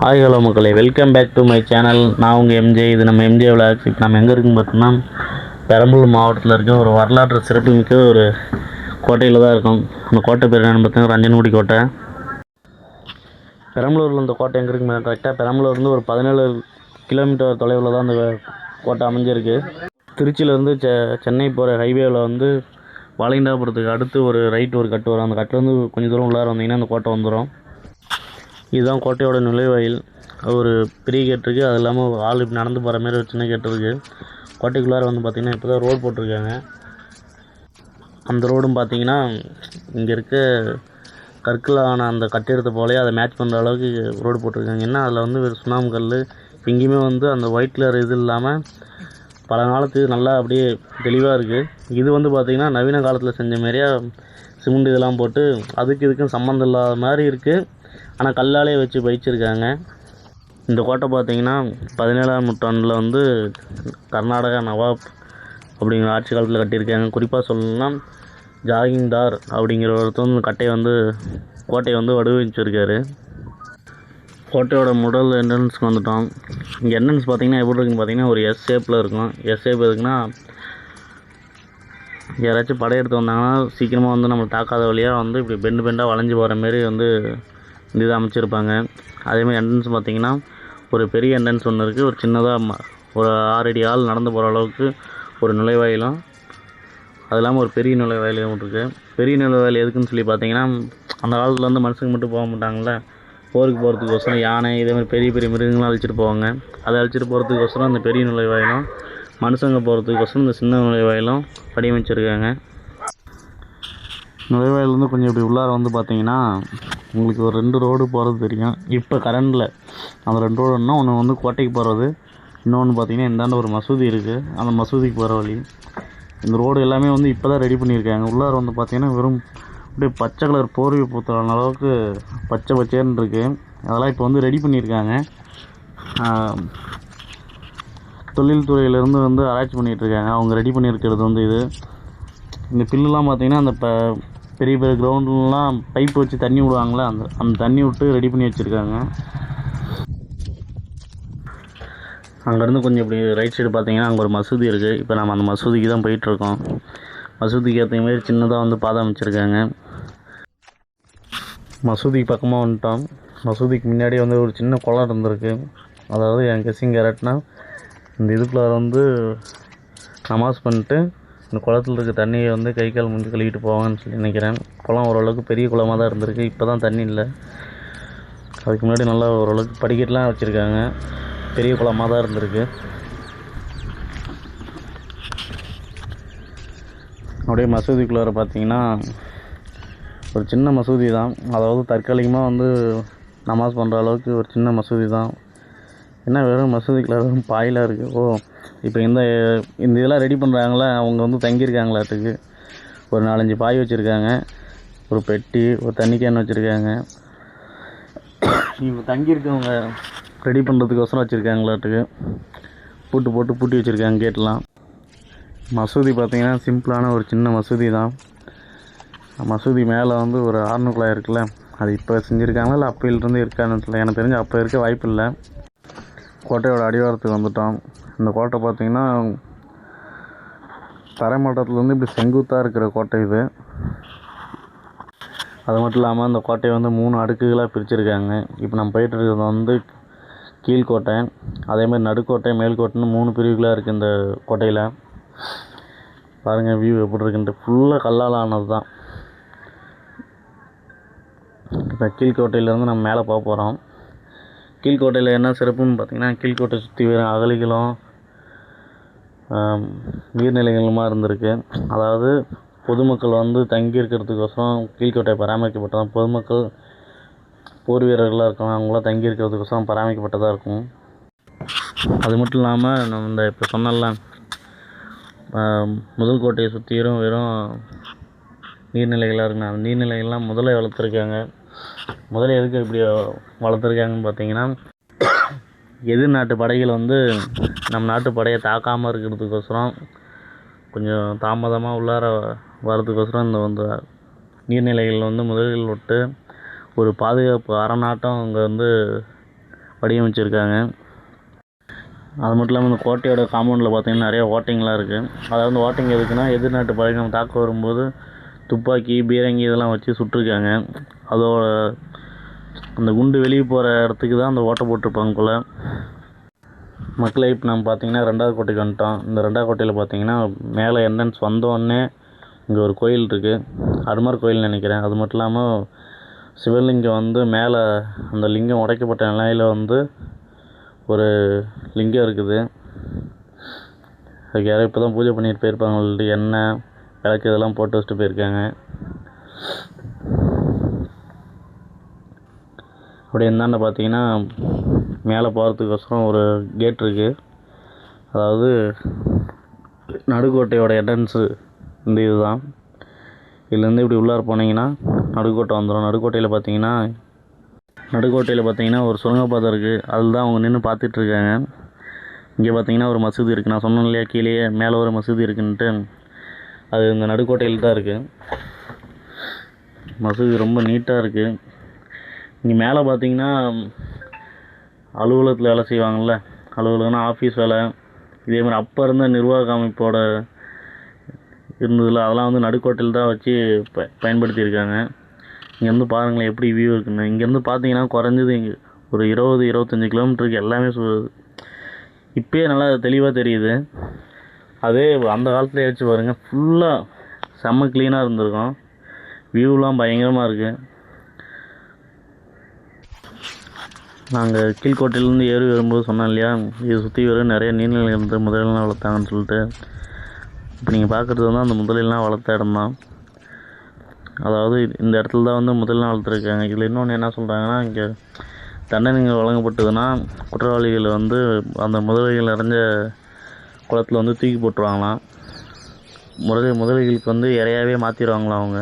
Hi hello மக்களே. Welcome back to my channel நான் உங்கள் எம்ஜே இது நம்ம எம்ஜே விளாக்ஸ் இப்போ நம்ம எங்கே இருக்குன்னு பார்த்தோம்னா பெரம்பலூர் மாவட்டத்தில் இருக்க ஒரு வரலாற்று சிறப்புமிக்க ஒரு கோட்டையில் தான் இருக்கும். அந்த கோட்டை பேர் என்னென்னு பார்த்தீங்கன்னா ரஞ்சன்குடி கோட்டை. பெரம்பலூரில் இந்த கோட்டை எங்கே இருக்குன்னு கரெக்டாக பெரம்பலூர்லேருந்து ஒரு பதினேழு கிலோமீட்டர் தொலைவில் தான் அந்த கோட்டை அமைஞ்சிருக்கு. திருச்சியிலேருந்து செ சென்னை போகிற ஹைவேவில் வந்து வாலிண்டாபுரத்துக்கு அடுத்து ஒரு ரைட் ஒரு கட்டு வரும். அந்த கட்டுலேருந்து கொஞ்சம் தூரம் உள்ளார வந்தீங்கன்னா அந்த கோட்டை வந்துடும் இதுதான் கோட்டையோட நுழைவாயில். ஒரு பெரிய கேட் இருக்குது அது இல்லாமல் ஒரு ஆள் இப்படி நடந்து போகிற மாதிரி ஒரு சின்ன கேட் இருக்குது கோட்டைக்குள்ளார வந்து பார்த்திங்கன்னா இப்போ தான் ரோடு போட்டிருக்காங்க. அந்த ரோடும் பார்த்தீங்கன்னா இங்கே இருக்க கற்களான அந்த கட்டிடத்தை போலே அதை மேட்ச் பண்ணுற அளவுக்கு ரோடு போட்டிருக்காங்க. ஏன்னா அதில் வந்து வெறும் சுண்ணாம்பு கல் எங்கேயுமே வந்து அந்த ஒயிட் கலர் இது இல்லாமல் பல காலத்துக்கு நல்லா அப்படியே தெளிவாக இருக்குது இது வந்து பார்த்திங்கன்னா நவீன காலத்தில் செஞ்ச மாதிரியா சிமெண்ட் இதெல்லாம் போட்டு அதுக்கு இதுக்கும் சம்மந்தம் இல்லாத மாதிரி இருக்குது ஆனால் கல்லாலே வச்சு பயிச்சிருக்காங்க. இந்த கோட்டை பார்த்திங்கன்னா பதினேழாம் நூற்றாண்டில் வந்து கர்நாடகா நவாப் அப்படிங்கிற ஆட்சி காலத்தில் கட்டியிருக்காங்க. குறிப்பாக சொல்லணும்னா ஜாகிங்தார் அப்படிங்கிற ஒருத்தர் கட்டையை வந்து கோட்டையை வந்து வடிவமைச்சிருக்காரு. கோட்டையோட முதல் என்ட்ரன்ஸ்க்கு வந்துட்டோம். இங்கே என்ட்ரன்ஸ் பார்த்தீங்கன்னா எப்படி இருக்குன்னு பார்த்தீங்கன்னா ஒரு எஸ் ஷேப்பில் இருக்கும். எஸ் ஷேப் எதுக்குன்னா யாராச்சும் படையெடுத்து வந்தாங்கன்னா சீக்கிரமாக வந்து நம்மளை தாக்காத வழியாக வந்து இப்படி பெண்டு பெண்டாக வளைஞ்சு போகிற மாரி வந்து இந்த இது அமைச்சிருப்பாங்க. அதேமாதிரி என்ட்ரன்ஸ் பார்த்தீங்கன்னா ஒரு பெரிய என்ட்ரன்ஸ் ஒன்று இருக்குது ஒரு சின்னதாக ஒரு ஆறடி ஆள் நடந்து போகிற அளவுக்கு ஒரு நுழைவாயிலும் அது இல்லாமல் ஒரு பெரிய நுழைவாயிலும் இருக்குது பெரிய நுழைவாயில் எதுக்குன்னு சொல்லி பார்த்தீங்கன்னா அந்த காலத்தில் வந்து மனுஷங்க மட்டும் போக மாட்டாங்களே போருக்கு போகிறதுக்கோசரம் யானை இதே மாதிரி பெரிய பெரிய மிருகங்களாம் அழைச்சிட்டு போவாங்க. அதை அழைச்சிட்டு போகிறதுக்கோசரம் அந்த பெரிய நுழைவாயிலும் மனுஷங்க போகிறதுக்கோசரம் இந்த சின்ன நுழைவாயிலும் வடிவமைச்சிருக்காங்க. நுழைவாயிலேருந்து கொஞ்சம் இப்படி உள்ளார வந்து பார்த்தீங்கன்னா உங்களுக்கு ஒரு ரெண்டு ரோடு போகிறது தெரியும். இப்போ கரண்டில் அந்த ரெண்டு ரோடுன்னா ஒன்று வந்து கோட்டைக்கு போகிறது இன்னொன்று பார்த்தீங்கன்னா இந்தாண்ட ஒரு மசூதி இருக்குது அந்த மசூதிக்கு போகிற வழி. இந்த ரோடு எல்லாமே வந்து இப்போ தான் ரெடி பண்ணியிருக்காங்க. உள்ளார வந்து பார்த்தீங்கன்னா வெறும் அப்படியே பச்சை கலர் போர்வை பூத்துற அளவுக்கு பச்சை பச்சைன்னு இருக்குது அதெல்லாம் இப்போ வந்து ரெடி பண்ணியிருக்காங்க தொழில்துறையிலேருந்து வந்து ஆராய்ச்சி பண்ணிகிட்ருக்காங்க அவங்க ரெடி பண்ணியிருக்கிறது வந்து இது. இந்த பில்லுலாம் பார்த்திங்கன்னா அந்த ப பெரிய பெரிய கிரவுண்ட்லாம் பைப் வச்சு தண்ணி விடுவாங்களே அந்த அந்த தண்ணி விட்டு ரெடி பண்ணி வச்சுருக்காங்க. அங்கேருந்து கொஞ்சம் இப்படி ரைட் சைடு பார்த்தீங்கன்னா அங்கே ஒரு மசூதி இருக்குது இப்போ நம்ம அந்த மசூதிக்கு தான் போயிட்டுருக்கோம் மசூதிக்கு ஏற்ற மாதிரி சின்னதாக வந்து பாதை அமைச்சிருக்காங்க மசூதிக்கு பக்கமாக வந்துட்டோம் மசூதிக்கு முன்னாடி வந்து ஒரு சின்ன குளம் இருந்திருக்கு அதாவது என் கசிங் கரெக்ட்னா இந்த இதுக்குள்ளார வந்து நமாஸ் பண்ணிட்டு இந்த குளத்துல இருக்க தண்ணியை வந்து கை கால் முடிஞ்சு கழுவிட்டு போவாங்கன்னு சொல்லி நினைக்கிறேன். குளம் ஓரளவுக்கு பெரிய குளமாக தான் இருந்திருக்கு. இப்போ தான் தண்ணி இல்லை. அதுக்கு முன்னாடி நல்லா ஓரளவுக்கு படிக்கட்டுலாம் வச்சுருக்காங்க. பெரிய குளமாக தான் இருந்திருக்கு. அப்படியே மசூதிக்குள்ளார பார்த்தீங்கன்னா ஒரு சின்ன மசூதி தான். அதாவது தற்காலிகமாக வந்து நமாஸ் பண்ணுற அளவுக்கு ஒரு சின்ன மசூதி தான். என்ன வெறும் மசூதிக்குள்ள வெறும் இருக்குது ஓ இப்போ இந்த இந்த இதெல்லாம் ரெடி பண்ணுறாங்களே அவங்க வந்து தங்கியிருக்காங்களாட்டுக்கு ஒரு நாலஞ்சு பாய் வச்சுருக்காங்க. ஒரு பெட்டி ஒரு தண்ணி கேன் வச்சுருக்காங்க. இப்போ தங்கியிருக்கவங்க ரெடி பண்ணுறதுக்கோசரம் வச்சுருக்காங்களாட்டுக்கு பூட்டு போட்டு பூட்டி வச்சுருக்காங்க கேட்லாம் மசூதி பார்த்திங்கன்னா சிம்பிளான ஒரு சின்ன மசூதி தான். மசூதி மேலே வந்து ஒரு ஆர்னு குழாய் இருக்குல்ல? அது இப்போ செஞ்சுருக்காங்களா? இல்லை அப்போயிலிருந்து இருக்கான்னு தெரியல. எனக்கு தெரிஞ்சு அப்போ இருக்க வாய்ப்பு இல்லை. கோட்டையோட அடிவாரத்துக்கு வந்துட்டோம். இந்த கோட்டை பார்த்தீங்கன்னா தரைமட்டத்துலேருந்து இப்படி செங்குத்தாக இருக்கிற கோட்டை இது. அது மட்டும் இல்லாமல் இந்த கோட்டையை வந்து மூணு அடுக்குகளாக பிரிச்சுருக்காங்க. இப்போ நம்ம போயிட்டு இருக்கிறது வந்து கீழ்கோட்டை. அதே மாதிரி நடுக்கோட்டை மேல்கோட்டைன்னு மூணு பிரிவுகளாக இருக்குது இந்த கோட்டையில். பாருங்கள் வியூ எப்படி இருக்குன்ட்டு. ஃபுல்லாக கல்லால் ஆனது தான் இப்போ கீழ்கோட்டையிலேருந்து நம்ம மேலே போக போகிறோம். கீழ்கோட்டையில் என்ன சிறப்புன்னு பார்த்தீங்கன்னா கீழ்கோட்டை சுற்றி வெறும் அகலிகளும் நீர்நிலைகளுமாக நீர்நிலைகளுமா இருந்திருக்கு. அதாவது பொதுமக்கள் வந்து தங்கி இருக்கிறதுக்கோசரம் கீழ்கோட்டை பராமரிக்கப்பட்டதான் பொதுமக்கள் போர் வீரர்களாக இருக்கலாம் அவங்களாம் தங்கி இருக்கிறதுக்கோசரம் பராமரிக்கப்பட்டதாக இருக்கும். அது மட்டும் இல்லாமல் நம்ம இந்த இப்போ சொன்னல முதல் கோட்டையை சுற்றியும் வெறும் நீர்நிலைகளாக இருக்குங்க அந்த நீர்நிலைகள்லாம் முதலை வளர்த்துருக்காங்க. முதல்ல எதுக்கு இப்படி வளர்த்துருக்காங்கன்னு பார்த்தீங்கன்னா எதிர் நாட்டு படைகள் வந்து நம்ம நாட்டு படையை தாக்காமல் இருக்கிறதுக்கோசரம் கொஞ்சம் தாமதமாக உள்ளார வர்றதுக்கோசரம் இந்த வந்து நீர்நிலைகளில் வந்து முதலில் விட்டு ஒரு பாதுகாப்பு அரணாட்டம் அங்கே வந்து வடிவமைச்சிருக்காங்க. அது மட்டும் இல்லாமல் இந்த கோட்டையோட காம்பவுண்டில் பார்த்தீங்கன்னா நிறைய ஓட்டைங்களாம் இருக்குது அதாவது ஓட்டைங்க எதுக்குன்னா எதிர்நாட்டு படைகள் நம்ம தாக்க வரும்போது துப்பாக்கி பீரங்கி இதெல்லாம் வச்சு சுட்டிருக்காங்க. அதோட அந்த குண்டு வெளியே போகிற இடத்துக்கு தான் அந்த ஓட்டை போட்டிருப்பாங்க போல். மக்களை இப்போ நம்ம பார்த்தீங்கன்னா ரெண்டாவது கோட்டைக்கு வந்துட்டோம். இந்த ரெண்டாவது கோட்டையில் பார்த்தீங்கன்னா மேலே என்ட்ரன்ஸ் வந்தோடனே இங்கே ஒரு கோயில் இருக்குது அனுமார் கோயில் நினைக்கிறேன். அது மட்டும் இல்லாமல் சிவலிங்கம் வந்து மேலே அந்த லிங்கம் உடைக்கப்பட்ட நிலையில் வந்து ஒரு லிங்கம் இருக்குது. அதுக்கு யாரோ இப்போ தான் பூஜை பண்ணிட்டு போயிருப்பாங்க என்ன விளக்கு இதெல்லாம் போட்டு வச்சுட்டு போயிருக்காங்க. அப்படி இந்தாண்ட பார்த்தீங்கன்னா மேலே போகிறதுக்கோசரம் ஒரு கேட் இருக்குது அதாவது நடுக்கோட்டையோட என்ட்ரன்ஸு இந்த இதுதான். இதுலேருந்து இப்படி உள்ளார போனீங்கன்னா நடுக்கோட்டை வந்துடும் நடுக்கோட்டையில் பார்த்தீங்கன்னா நடுக்கோட்டையில் பார்த்தீங்கன்னா ஒரு சுரங்கப்பாதை இருக்குது அதில் தான் அவங்க நின்று பார்த்துட்ருக்காங்க இங்கே பார்த்தீங்கன்னா ஒரு மசூதி இருக்குது நான் சொன்னேன் இல்லையா கீழேயே மேலே ஒரு மசூதி இருக்குன்ட்டு அது இந்த நடுக்கோட்டையில் தான் இருக்குது மசூதி ரொம்ப நீட்டாக இருக்குது இங்கே மேலே பார்த்தீங்கன்னா அலுவலகத்தில் வேலை செய்வாங்கள்ல அலுவலகம்னா ஆஃபீஸ் வேலை. இதே மாதிரி அப்போ இருந்த நிர்வாக அமைப்போட இருந்ததில் அதெல்லாம் வந்து நடுக்கோட்டையில் தான் வச்சு ப பயன்படுத்தியிருக்காங்க. இங்கேருந்து பாருங்களேன் எப்படி வியூ இருக்குன்னு. இங்கேருந்து பார்த்தீங்கன்னா குறைஞ்சது இங்கே ஒரு இருபது இருபத்தஞ்சி கிலோமீட்டருக்கு எல்லாமே சு இப்போயே நல்லா தெளிவாக தெரியுது. அதே அந்த காலத்தில் ஏற்றி பாருங்கள் ஃபுல்லாக செம்ம க்ளீனாக இருந்திருக்கும். வியூலாம் பயங்கரமாக இருக்குது நாங்கள் கீழ்கோட்டையிலேருந்து ஏறி வரும்போது சொன்னேன் இல்லையா? இதை சுற்றி வர நிறைய நீர்நிலை இருந்து முதலெல்லாம் வளர்த்தாங்கன்னு சொல்லிட்டு. இப்போ நீங்கள் பார்க்குறது வந்து அந்த முதலெல்லாம் வளர்த்த இடம் தான் அதாவது இந்த இடத்துல தான் வந்து முதல்லாம் வளர்த்துருக்காங்க. இதில் இன்னொன்று என்ன சொல்கிறாங்கன்னா இங்கே தண்டனைகள் வழங்கப்பட்டதுன்னா குற்றவாளிகளை வந்து அந்த முதலைகள் நிறைஞ்ச குளத்தில் வந்து தூக்கி போட்டுருவாங்களாம். முதலை முதலைகளுக்கு வந்து இறையாகவே மாற்றிடுவாங்களாம் அவங்க.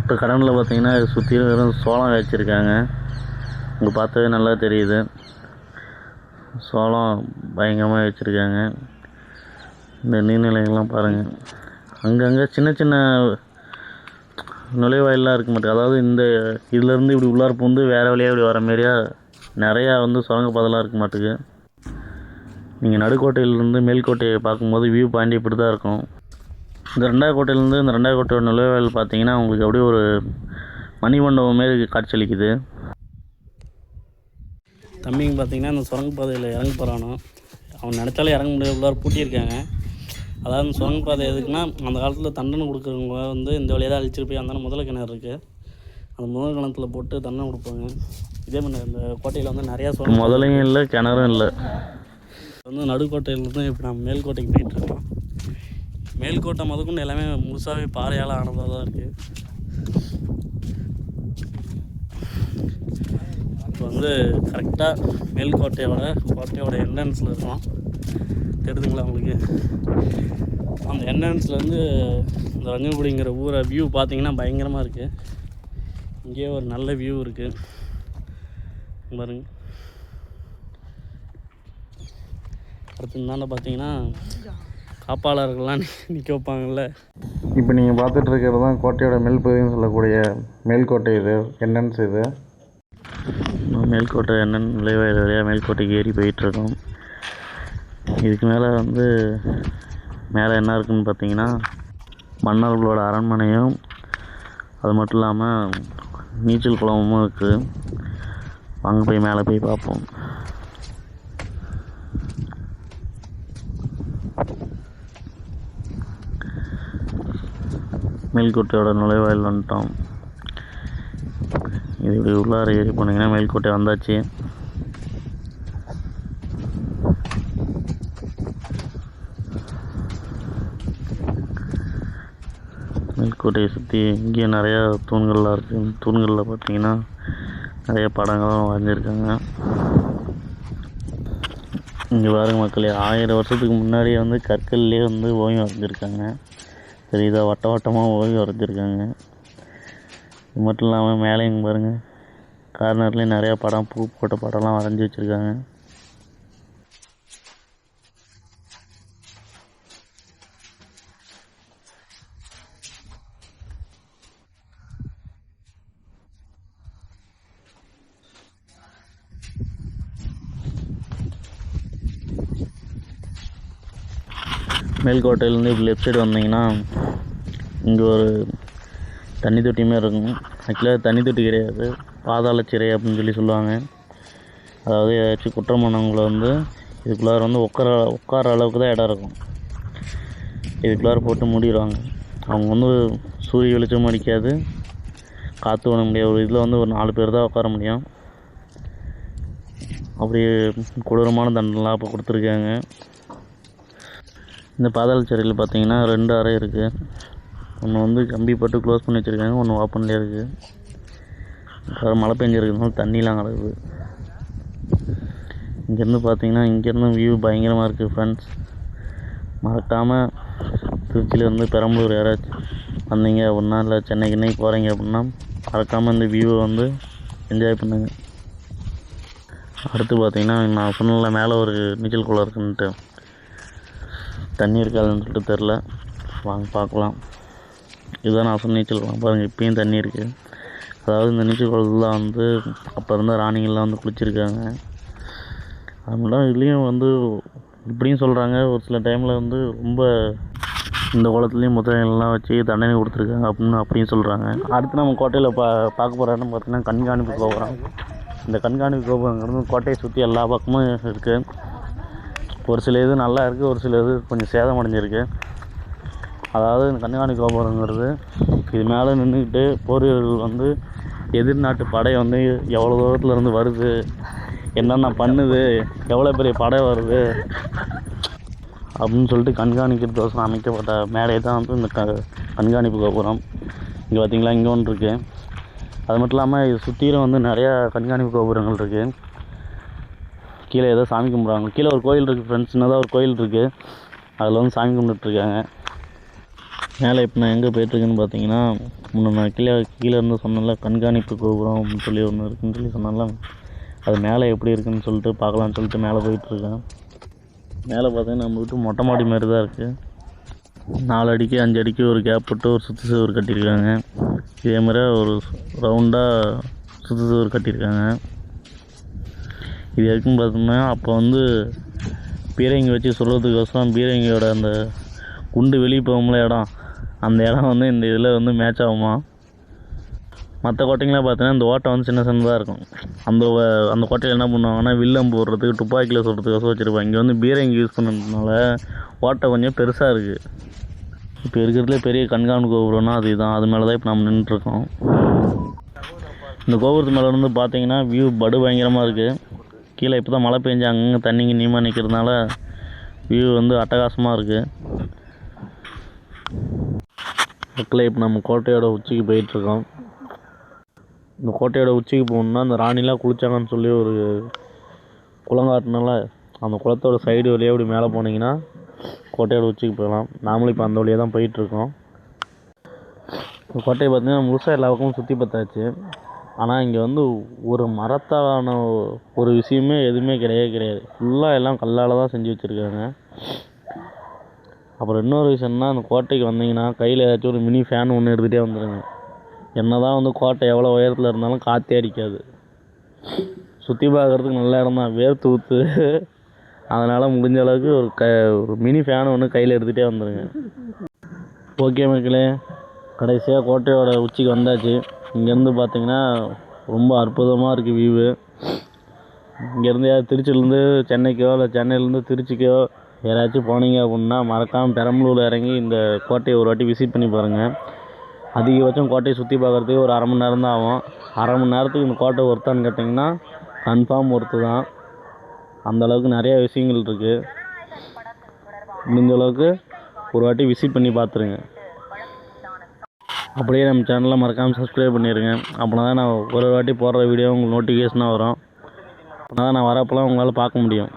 இப்போ கடனில் பார்த்தீங்கன்னா சுற்றிலும் வெறும் சோளம் வச்சுருக்காங்க இங்கே பார்த்தாவே நல்லா தெரியுது. சோளம் பயங்கரமாக வச்சுருக்காங்க. இந்த நீர்நிலைகள்லாம் பாருங்கள் அங்கங்கே சின்ன சின்ன நுழைவாயிலாம் இருக்க மாட்டேங்குது. அதாவது இந்த இதுலேருந்து இப்படி உள்ளார பூந்து வேறு வழியாக இப்படி வர மாதிரியா நிறையா வந்து சுரங்கப்பாதைலாம் இருக்க மாட்டேங்குது நீங்கள் நடுக்கோட்டையிலேருந்து மேல்கோட்டையை பார்க்கும்போது வியூ பாயிண்ட் இப்படி தான் இருக்கும். இந்த ரெண்டாவது கோட்டையிலேருந்து இந்த ரெண்டாவது கோட்டையோட நுழைவாயில் பார்த்தீங்கன்னா உங்களுக்கு அப்படியே ஒரு மணிமண்டபம் மாரி காட்சியளிக்குது தம்பிங்க பார்த்தீங்கன்னா இந்த சுரங்கப்பாதையில் இறங்க போகிறானோ அவன் நினச்சாலே இறங்க முடியாது உள்ளார பூட்டியிருக்காங்க. அதாவது இந்த சுரங்கப்பாதை எதுக்குன்னா அந்த காலத்தில் தண்டனை கொடுக்குறவங்க வந்து இந்த வழியாக தான் அழிச்சிட்டு போய் அந்த முதல கிணறு இருக்குது அந்த முதல் கிணத்துல போட்டு தண்டனை கொடுப்பாங்க. இதே மாதிரி இந்த கோட்டையில் வந்து நிறையா சுரங்க முதலையும் இல்லை கிணறும் இல்லை. வந்து நடுக்கோட்டையிலேருந்து இப்போ நம்ம மேல்கோட்டைக்கு போயிட்டுருக்கோம் மேல்கோட்டை முதற்கொண்டு எல்லாமே முழுசாகவே பாறையால் ஆனதாக தான் இருக்குது இப்போ வந்து கரெக்டாக மேல்கோட்டையோட கோட்டையோட என்ட்ரன்ஸில் இருக்கோம். தெரியுதுங்களா உங்களுக்கு? அந்த என்ட்ரன்ஸ்லேருந்து இந்த ரஞ்சங்குடிங்கிற ஊரை வியூ பார்த்தீங்கன்னா பயங்கரமாக இருக்குது இங்கேயே ஒரு நல்ல வியூ இருக்குது பாருங்க. அடுத்து இந்தாண்ட பார்த்தீங்கன்னா காப்பாளர்கள்லாம் நிற்க வைப்பாங்கல்ல. இப்போ நீங்கள் பார்த்துட்டு இருக்கிறது தான் கோட்டையோட மேல்பகுதின்னு சொல்லக்கூடிய மேல்கோட்டை இது என்ட்ரன்ஸ் இது. மேல்கோட்டை என்னென்னு நுழைவாயில் வழியாக மேல்கோட்டைக்கு ஏறி போயிட்டுருக்கோம். இதுக்கு மேலே வந்து மேலே என்ன இருக்குதுன்னு பார்த்தீங்கன்னா மன்னர்களோட அரண்மனையும் அது மட்டும் இல்லாமல் நீச்சல் குளமும் இருக்குது அங்கே போய் மேலே போய் பார்ப்போம். மேல்கோட்டையோட நுழைவாயில் வந்துட்டோம். இப்படி உள்ளார ஏறி போனீங்கன்னா மேல்கோட்டை வந்தாச்சு. மேல்கோட்டையை சுற்றி இங்கேயே நிறையா தூண்கள்லாம் இருக்குது தூண்களில் பார்த்தீங்கன்னா நிறைய படங்களும் வரைஞ்சிருக்காங்க. இங்கே பாருங்க மக்களே ஆயிரம் வருஷத்துக்கு முன்னாடியே வந்து கற்கள்லேயே வந்து ஓவியம் வரைஞ்சிருக்காங்க. தெரியுதா? வட்ட வட்டமாக ஓவியம் வரைஞ்சிருக்காங்க. இது மட்டும் இல்லாமல் மேலேயும் பாருங்கள் கார்னர்லேயும் நிறையா படம் பூ போட்ட படம்லாம் வரைஞ்சி வச்சுருக்காங்க. மேல்கோட்டையிலேருந்து இப்படி லெஃப்ட் சைடு வந்தீங்கன்னா இங்கே ஒரு தண்ணி தொட்டியுமே இருக்கும். ஆக்சுவலாக தண்ணி தொட்டி கிடையாது. பாதாள சிறை அப்படின்னு சொல்லி சொல்லுவாங்க. அதாவது ஏதாச்சும் குற்றம் பண்ணவங்களை வந்து இதுக்குள்ளார வந்து உட்கார உட்கார அளவுக்கு தான் இடம் இருக்கும். இதுக்குள்ளார போட்டு மூடிடுவாங்க. அவங்க வந்து சூரிய வெளிச்சமும் அடிக்காது. காற்று பண்ண முடியாது. ஒரு இதில் வந்து ஒரு நாலு பேர் தான் உட்கார முடியும். அப்படி கொடூரமான தண்டனைலாம் இப்போ கொடுத்துருக்காங்க. இந்த பாதாள சிறையில் பார்த்தீங்கன்னா ரெண்டு அறை இருக்குது ஒன்று வந்து கம்பி போட்டு க்ளோஸ் பண்ணி வச்சுருக்காங்க ஒன்று ஓப்பன்லேயே இருக்குது வேறு மழை பெஞ்சிருக்கிறதுனால தண்ணிலாம் கிடக்குது இங்கேருந்து பார்த்தீங்கன்னா இங்கேருந்து வியூ பயங்கரமாக இருக்குது ஃப்ரெண்ட்ஸ் மறக்காமல் திருச்சியிலேருந்து பெரம்பலூர் யாராச்சும் வந்தீங்க அப்படின்னா இல்லை சென்னைக்கு இன்னைக்கு போகிறீங்க அப்படின்னா மறக்காமல் இந்த வியூவை வந்து என்ஜாய் பண்ணுங்க. அடுத்து பார்த்தீங்கன்னா நான் சொன்னல மேலே ஒரு நீச்சல் குளம் இருக்குன்ட்டு. தண்ணி இருக்காதுன்னு சொல்லிட்டு தெரில வாங்க பார்க்கலாம் இதுதான் நான் சொன்ன நீச்சல் குளம். பாருங்கள் இப்பயும் தண்ணி இருக்குது அதாவது இந்த நீச்சல் குளத்தில் வந்து அப்போ இருந்த ராணிகள்லாம் வந்து குளிச்சிருக்காங்க. அது இதுலேயும் வந்து இப்படியும் சொல்கிறாங்க ஒரு சில டைமில் வந்து ரொம்ப இந்த குளத்துலேயும் முதலாம் வச்சு தண்டனை கொடுத்துருக்காங்க அப்படின்னு அப்படியும் சொல்கிறாங்க அடுத்து நம்ம கோட்டையில் பா பார்க்க போகிற பார்த்தீங்கன்னா கண்காணிப்பு கோபுரம். இந்த கண்காணிப்பு கோபுரங்கிறது கோட்டையை சுற்றி எல்லா பக்கமும் இருக்குது ஒரு சில இது நல்லா இருக்குது ஒரு சில இது கொஞ்சம் சேதம் அடைஞ்சிருக்கு அதாவது இந்த கண்காணி கோபுரங்கிறது இது மேலே நின்றுக்கிட்டு போர்வீரர்கள் வந்து எதிர்நாட்டு படை வந்து எவ்வளோ தூரத்துலேருந்து வருது என்னென்ன பண்ணுது எவ்வளோ பெரிய படை வருது அப்படின்னு சொல்லிட்டு கண்காணிக்கிறதுக்கோசரம் அமைக்கப்பட்ட மேடை தான் வந்து இந்த க கண்காணிப்பு கோபுரம். இங்கே பார்த்தீங்களா இங்கே ஒன்று இருக்குது அது மட்டும் இல்லாமல் இது சுற்றிலும் வந்து நிறையா கண்காணிப்பு கோபுரங்கள் இருக்குது கீழே ஏதோ சாமி கும்பிட்றாங்க. கீழே ஒரு கோயில் இருக்குது ஃப்ரெண்ட்ஸ் சின்னதாக ஒரு கோயில் இருக்குது அதில் வந்து சாமி கும்பிட்டுருக்காங்க மேலே இப்போ நான் எங்கே போயிட்டுருக்கேன்னு பார்த்தீங்கன்னா முன்னே நான் கீழே கீழே இருந்து சொன்னல கண்காணிப்பு கோபுரம் அப்படின்னு சொல்லி ஒன்று இருக்குன்னு சொல்லி சொன்னால அது மேலே எப்படி இருக்குன்னு சொல்லிட்டு பார்க்கலான்னு சொல்லிட்டு மேலே போயிட்டுருக்கேன். மேலே பார்த்தீங்கன்னா நம்ம வீட்டு மொட்டை மாடி மாதிரி தான் இருக்குது நாலு அடிக்கு அஞ்சு அடிக்கு ஒரு கேப் போட்டு ஒரு சுற்று சுவர் கட்டியிருக்காங்க. இதே மாதிரி ஒரு ரவுண்டாக சுற்று சுவர் கட்டியிருக்காங்க. இது எதுக்குன்னு பார்த்தோம்னா அப்போ வந்து பீரங்கி வச்சு சொல்கிறதுக்கோசரம் பீரங்கியோட அந்த குண்டு வெளியே போகும்ல இடம். அந்த இடம் வந்து இந்த இதில் வந்து மேட்ச் ஆகுமா? மற்ற கோட்டைங்களாம் பார்த்தீங்கன்னா இந்த ஓட்டை வந்து சின்ன சின்னதாக இருக்கும். அந்த அந்த கோட்டையில் என்ன பண்ணுவாங்கன்னா வில்லம்பு போடுறதுக்கு துப்பாக்கியில் சுடுறதுக்கோசம் வச்சுருப்பாங்க. இங்கே வந்து பீரங்கி யூஸ் பண்ணுறதுனால ஓட்டை கொஞ்சம் பெருசாக இருக்குது இப்போ இருக்கிறதுல பெரிய கண்காணி கோபுரம்னா அது இதுதான் அது மேலே தான் இப்போ நம்ம நின்றுருக்கோம் இந்த கோபுரத்து மேலே இருந்து பார்த்தீங்கன்னா வியூ படு பயங்கரமாக இருக்குது கீழே இப்போ தான் மழை பெஞ்சு அங்கங்கே தண்ணிங்க நீமாக நிற்கிறதுனால வியூ வந்து அட்டகாசமாக இருக்குது மக்களே இப்போ நம்ம கோட்டையோட உச்சிக்கு போயிட்டுருக்கோம். இந்த கோட்டையோட உச்சிக்கு போகணுன்னா அந்த ராணிலாம் குளிச்சாங்கன்னு சொல்லி ஒரு குளங்காட்டினால அந்த குளத்தோட சைடு வழியாக இப்படி மேலே போனீங்கன்னா கோட்டையோட உச்சிக்கு போகலாம். நாமளும் இப்போ அந்த வழியாக தான் போயிட்டுருக்கோம். இந்த கோட்டையை பார்த்தீங்கன்னா முழுசாக எல்லா பக்கமும் சுற்றி பார்த்தாச்சு. ஆனால் இங்கே வந்து ஒரு மரத்தாலான ஒரு விஷயமே எதுவுமே கிடையவே கிடையாது. ஃபுல்லாக எல்லாம் கல்லால் தான் செஞ்சு வச்சுருக்காங்க. அப்புறம் இன்னொரு விஷயம்னா அந்த கோட்டைக்கு வந்தீங்கன்னா கையில் ஏதாச்சும் ஒரு மினி ஃபேன் ஒன்று எடுத்துகிட்டே வந்துடுங்க என்ன தான் வந்து கோட்டை எவ்வளோ உயரத்தில் இருந்தாலும் காற்றே அடிக்காது. சுற்றி பார்க்குறதுக்கு நல்ல இடம் தான். வேர்த்து ஊற்று அதனால் முடிஞ்ச அளவுக்கு ஒரு க ஒரு மினி ஃபேன் ஒன்று கையில் எடுத்துகிட்டே வந்துடுங்க ஓகே மக்களே கடைசியாக கோட்டையோட உச்சிக்கு வந்தாச்சு. இங்கேருந்து பார்த்தீங்கன்னா ரொம்ப அற்புதமாக இருக்குது வியூவு இங்கேருந்து திருச்சியிலேருந்து சென்னைக்கோ இல்லை சென்னையிலேருந்து திருச்சிக்கோ யாராச்சும் போனீங்க அப்படின்னா மறக்காமல் பெரம்பலூரில் இறங்கி இந்த கோட்டையை ஒரு வாட்டி விசிட் பண்ணி பாருங்கள் அதிகபட்சம் கோட்டையை சுற்றி பார்க்குறதுக்கு ஒரு அரை மணி நேரம் தான் ஆகும். அரை மணி நேரத்துக்கு இந்த கோட்டை ஒருத்தான்னு கேட்டிங்கன்னா கன்ஃபார்ம் ஒருத்து தான் அந்தளவுக்கு நிறையா விஷயங்கள் இருக்குது முடிஞ்சளவுக்கு ஒரு வாட்டி விசிட் பண்ணி பார்த்துருங்க. அப்படியே நம்ம சேனலை மறக்காமல் சப்ஸ்கிரைப் பண்ணிடுங்க அப்படின்னா தான் நான் ஒரு வாட்டி போடுற வீடியோ உங்களுக்கு நோட்டிஃபிகேஷனாக வரும். அப்படின்னா தான் நான் வரப்போலாம் உங்களால் பார்க்க முடியும்.